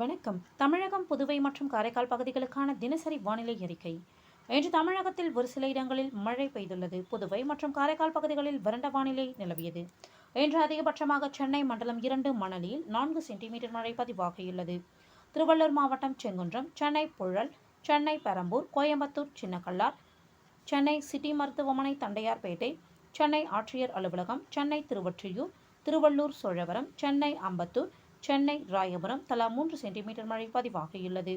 வணக்கம். தமிழகம் புதுவை மற்றும் காரைக்கால் பகுதிகளுக்கான தினசரி வானிலை அறிக்கை. இன்று தமிழகத்தில் ஒரு சில இடங்களில் மழை பெய்துள்ளது. புதுவை மற்றும் காரைக்கால் பகுதிகளில் வறண்ட வானிலை நிலவியது. இன்று அதிகபட்சமாக சென்னை மண்டலம் இரண்டு மணலியில் நான்கு சென்டிமீட்டர் மழை பதிவாகியுள்ளது. திருவள்ளூர் மாவட்டம் செங்குன்றம் சென்னை புழல் சென்னை பெரம்பூர் கோயம்புத்தூர் சின்னக்கல்லார் சென்னை சிட்டி மருத்துவமனை தண்டையார்பேட்டை சென்னை ஆட்சியர் அலுவலகம் சென்னை திருவொற்றியூர் திருவள்ளூர் சோழவரம் சென்னை அம்பத்தூர் சென்னை ராயபுரம் தலா மூன்று சென்டிமீட்டர் மழை பதிவாகியுள்ளது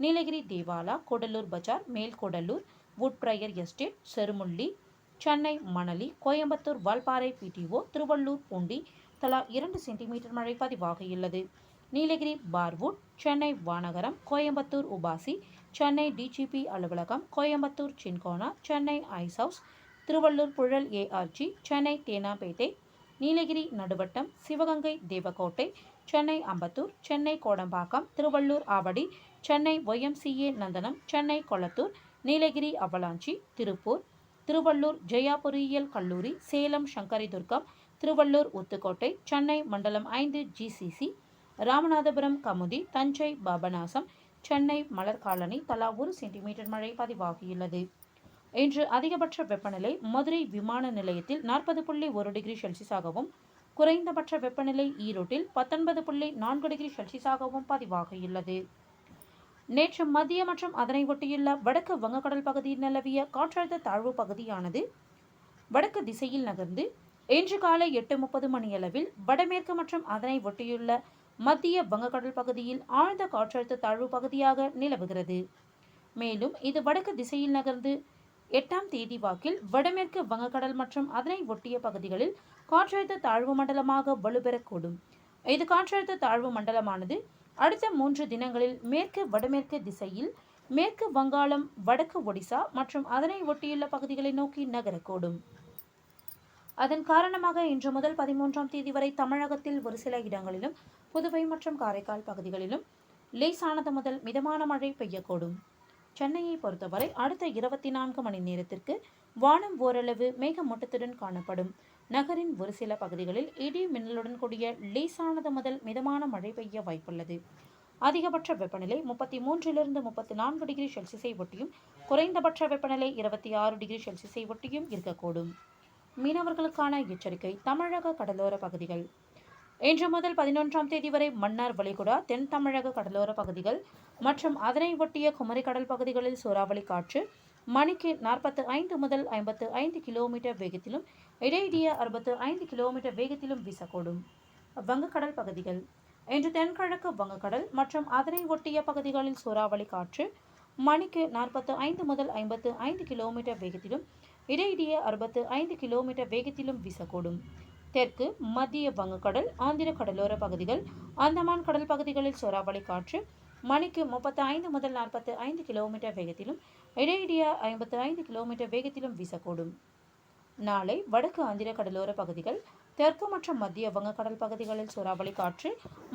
Nilgiris Devala Gudalur Bazaar Melgudalur Woodbriar estate Cherumulli Chennai Manali Coimbatore Valparai PTO Tiruvallur Poondi தலா இரண்டு சென்டிமீட்டர் மழை பதிவாகியுள்ளது நீலகிரி பார்வுட் சென்னை வானகரம் கோயம்புத்தூர் உபாசி சென்னை டிஜிபி அலுவலகம் Coimbatore Cinchona Chennai ice house Tiruvallur Puzhal ARG Chennai Teynampet Nilgiris Naduvattam Sivaganga Devakottai Chennai Ambattur Chennai Kodambakkam Tiruvallur Avadi Chennai YMCA Nandanam Chennai Kolathur Nilgiris Avalanche Tiruppur Tiruvallur Jaya பொறியியல் கல்லூரி சேலம் சங்கரிதுர்க்கம் திருவள்ளூர் உத்துக்கோட்டை சென்னை மண்டலம் ஐந்து GCC Ramanathapuram Kamuthi Thanjai Papanasam Chennai Malar colony தலா ஒரு centimetre மழை பதிவாகியுள்ளது. இன்று அதிகபட்ச வெப்பநிலை மதுரை விமான நிலையத்தில் நாற்பது புள்ளி ஒரு டிகிரி செல்சியஸாகவும் குறைந்தபட்ச வெப்பநிலை ஈரோட்டில் பத்தொன்பது புள்ளி நான்கு டிகிரி செல்சியஸாகவும் பதிவாகியுள்ளது. நேற்று மத்திய மற்றும் அதனை ஒட்டியுள்ள வடக்கு வங்கக்கடல் பகுதியில் நிலவிய காற்றழுத்த தாழ்வு பகுதியானது வடக்கு திசையில் நகர்ந்து இன்று காலை எட்டு முப்பது மணியளவில் வடமேற்கு மற்றும் அதனை ஒட்டியுள்ள மத்திய வங்கக்கடல் பகுதியில் ஆழ்ந்த காற்றழுத்த தாழ்வு பகுதியாக நிலவுகிறது. மேலும் இது வடக்கு திசையில் நகர்ந்து எட்டாம் தேதி வாக்கில் வடமேற்கு வங்கக்கடல் மற்றும் அதனை ஒட்டிய பகுதிகளில் காற்றழுத்த தாழ்வு மண்டலமாக வலுப்பெறக்கூடும். இது காற்றழுத்த தாழ்வு மண்டலமானது அடுத்த மூன்று தினங்களில் மேற்கு வடமேற்கு திசையில் மேற்கு வங்காளம் வடக்கு ஒடிசா மற்றும் அதனை ஒட்டியுள்ள பகுதிகளை நோக்கி நகரக்கூடும். அதன் காரணமாக இன்று முதல் பதிமூன்றாம் தேதி வரை தமிழகத்தில் ஒரு சில இடங்களிலும் புதுவை மற்றும் காரைக்கால் பகுதிகளிலும் லேசானது முதல் மிதமான மழை பெய்யக்கூடும். சென்னையை பொறுத்தவரை அடுத்த இருபத்தி நான்கு மணி நேரத்திற்கு வானம் ஓரளவு மேகமூட்டத்துடன் காணப்படும். நகரின் ஒரு சில பகுதிகளில் இடி மின்னலுடன் கூடிய லேசானது முதல் மிதமான மழை பெய்ய வாய்ப்புள்ளது. அதிகபட்ச வெப்பநிலை முப்பத்தி மூன்றிலிருந்து முப்பத்தி நான்கு டிகிரி செல்சியஸை ஒட்டியும் குறைந்தபட்ச வெப்பநிலை இருபத்தி ஆறு டிகிரி செல்சியஸை ஒட்டியும் இருக்கக்கூடும். மீனவர்களுக்கான எச்சரிக்கை தமிழக கடலோர பகுதிகள். இன்று முதல் பதினொன்றாம் தேதி வரை மன்னார் வளைகுடா தென் தமிழக கடலோர பகுதிகள் மற்றும் அதனை ஒட்டிய குமரிக்கடல் பகுதிகளில் சூறாவளி காற்று மணிக்கு நாற்பத்து ஐந்து முதல் ஐம்பத்து ஐந்து கிலோமீட்டர் வேகத்திலும் இடையிடையே அறுபத்து ஐந்து கிலோமீட்டர் வேகத்திலும் வீசக்கூடும். வங்கக்கடல் பகுதிகள். இன்று தென்கிழக்கு வங்கக்கடல் மற்றும் அதனை ஒட்டிய பகுதிகளில் சூறாவளி காற்று மணிக்கு நாற்பத்து ஐந்து முதல் ஐம்பத்து ஐந்து கிலோமீட்டர் வேகத்திலும் இடையிடையே அறுபத்து ஐந்து கிலோமீட்டர் வேகத்திலும் வீசக்கூடும். தெற்கு மத்திய வங்கக்கடல் ஆந்திர கடலோர பகுதிகள் அந்தமான் கடல் பகுதிகளில் சூறாவளி காற்று மணிக்கு முப்பத்தி ஐந்து முதல் நாற்பத்தி ஐந்து கிலோமீட்டர் வேகத்திலும் இடையிடையே ஐம்பத்து ஐந்து கிலோமீட்டர் வேகத்திலும் வீசக்கூடும். நாளை வடக்கு ஆந்திர கடலோர பகுதிகள் தெற்கு மற்றும் மத்திய வங்கக்கடல் பகுதிகளில் சூறாவளி காற்று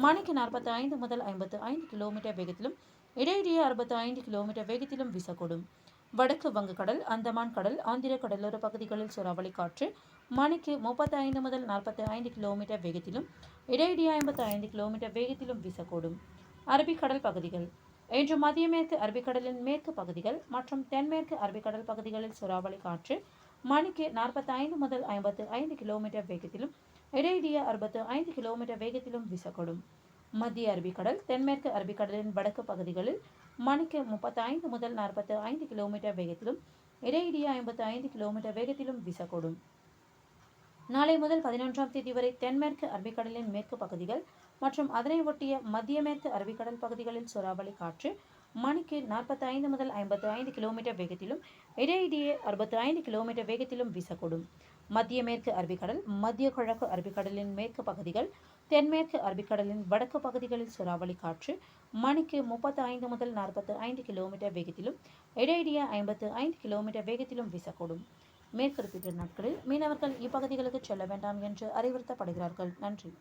மணிக்கு நாற்பத்தி ஐந்து முதல் ஐம்பத்து ஐந்து கிலோமீட்டர் வேகத்திலும் இடையிடையே அறுபத்தி ஐந்து கிலோமீட்டர் வேகத்திலும் வீசக்கூடும். வடக்கு வங்கக்கடல் அந்தமான் கடல் ஆந்திர கடலோர பகுதிகளில் சூறாவளி காற்று மணிக்கு முப்பத்தி ஐந்து முதல் நாற்பத்தி ஐந்து கிலோமீட்டர் வேகத்திலும் இடையிடையே ஐம்பத்தி ஐந்து கிலோமீட்டர் வேகத்திலும் வீசக்கூடும். அரபிக்கடல் பகுதிகள். இன்று மத்திய மேற்கு அரபிக்கடலின் மேற்கு பகுதிகள் மற்றும் தென்மேற்கு அரபிக்கடல் பகுதிகளில் சூறாவளி காற்று மணிக்கு நாற்பத்தி ஐந்து முதல் ஐம்பத்து ஐந்து கிலோமீட்டர் வேகத்திலும் இடையிடையே அறுபத்து ஐந்து கிலோமீட்டர் வேகத்திலும் வீசக்கூடும். மத்திய அரபிக்கடல் தென்மேற்கு அரபிக்கடலின் வடக்கு பகுதிகளில் மணிக்கு முப்பத்தி ஐந்து முதல் நாற்பத்தி ஐந்து கிலோமீட்டர் வேகத்திலும் இடையிடையே ஐம்பத்தி ஐந்து கிலோமீட்டர் வேகத்திலும் வீசக்கூடும். நாளை முதல் பதினொன்றாம் தேதி வரை தென்மேற்கு அரபிக்கடலின் மேற்கு பகுதிகள் மற்றும் அதனை ஒட்டிய மத்திய மேற்கு அரபிக்கடல் பகுதிகளில் சூறாவளி காற்று மணிக்கு நாற்பத்தி ஐந்து முதல் ஐம்பத்தி ஐந்து கிலோமீட்டர் வேகத்திலும் இடையிடையே அறுபத்தி ஐந்து கிலோமீட்டர் வேகத்திலும் வீசக்கூடும். மத்திய மேற்கு அரபிக்கடல் மத்திய கிழக்கு அரபிக்கடலின் மேற்கு பகுதிகள் தென்மேற்கு அரபிக்கடலின் வடக்கு பகுதிகளில் சூறாவளி காற்று மணிக்கு முப்பத்தி ஐந்து முதல் நாற்பத்தி ஐந்து கிலோமீட்டர் வேகத்திலும் இடையிடையே ஐம்பத்து ஐந்து கிலோமீட்டர் வேகத்திலும் வீசக்கூடும். மேற்குறிப்பிட்ட நாட்களில் மீனவர்கள் இப்பகுதிகளுக்கு செல்ல வேண்டாம் என்று அறிவுறுத்தப்படுகிறார்கள். நன்றி.